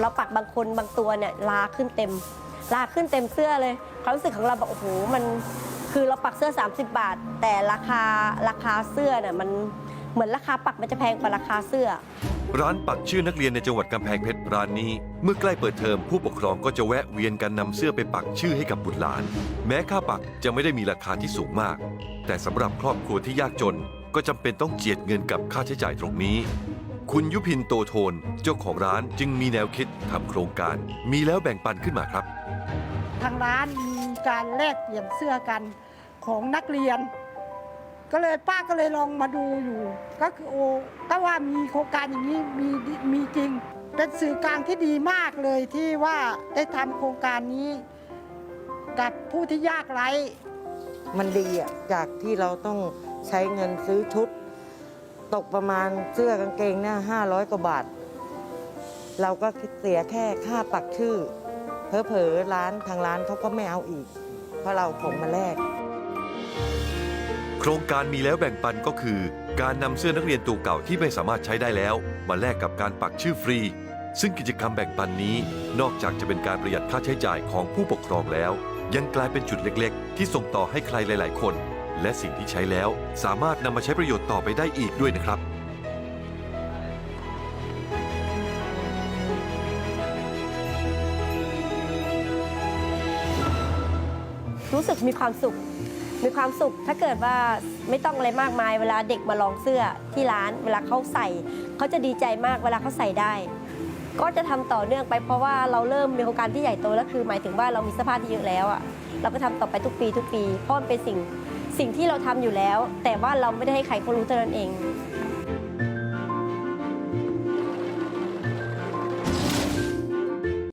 เราปักบางคนบางตัวเนี่ยลาขึ้นเต็ม ลาขึ้นเต็มเสื้อเลยความรู้สึกของเราแบบโอ้โหมันคือเราปักเสื้อ 30 บาท แต่ราคาราคาเสื้อเนี่ยมันเหมือนราคาปักมันจะแพงกว่าราคาเสื้อ ร้านปักชื่อนักเรียนในจังหวัดกำแพงเพชรร้านนี้ เมื่อใกล้เปิดเทอมผู้ปกครองก็จะแวะเวียนกันนำเสื้อไปปักชื่อให้กับบุตรหลาน แม้ค่าปักจะไม่ได้มีราคาที่สูงมาก แต่สำหรับครอบครัวที่ยากจนก็จำเป็นต้องเจียดเงินกับค่าใช้จ่ายตรงนี้ คุณยุพินโตโทนเจ้าของร้านจึงมีแนวคิดทำโครงการ มีแล้วแบ่งปันขึ้นมาครับ ทางร้านมีการแลกเปลี่ยนเสื้อกันของนักเรียน ก็เลยป้าก็เลยลองมาดูอยู่ ก็คือโอ้ก็ว่ามีโครงการอย่างนี้มีมีจริง เป็นสื่อกลางที่ดีมากเลยที่ว่าได้ทำโครงการนี้ กับผู้ที่ยากไร้มันดีอะจากที่เราต้องใช้เงินซื้อชุด ตกประมาณเสื้อกางเกงเนี่ยห้าร้อยกว่าบาท เราก็เสียแค่ค่าปักชื่อเพอๆร้านทางร้านเขาก็ไม่เอาอีก เพราะเราของมาแลกโครงการมีแล้วแบ่งปันก็คือ การนำเสื้อนักเรียนตัวเก่าที่ไม่สามารถใช้ได้แล้ว มาแลกกับการปักชื่อฟรี ซึ่งกิจกรรมแบ่งปันนี้ นอกจากจะเป็นการประหยัดค่าใช้จ่ายของผู้ปกครองแล้ว ยังกลายเป็นจุดเล็กๆ ที่ส่งต่อให้ใครหลาย ๆ คน และสิ่งที่ใช้แล้วสามารถนำมาใช้ประโยชน์ต่อไปได้อีกด้วยนะครับ รู้สึกมีความสุข มีความสุข ถ้าเกิดว่าไม่ต้องอะไรมากมาย เวลาเด็กมาลองเสื้อที่ร้าน เวลาเขาใส่เขาจะดีใจมากเวลาเขาใส่ได้ ก็จะทำต่อเนื่องไปเพราะว่าเราเริ่มมีโครงการที่ใหญ่โตแล้วคือ หมายถึงว่าเรามีเสื้อผ้าที่เยอะแล้วอะเราก็ทำต่อไปทุกปีทุกปีเพราะมันเป็นสิ่ง สิ่งที่เราทำอยู่แล้ว แต่ว่าเราไม่ได้ให้ใครเขารู้เท่านั้นเอง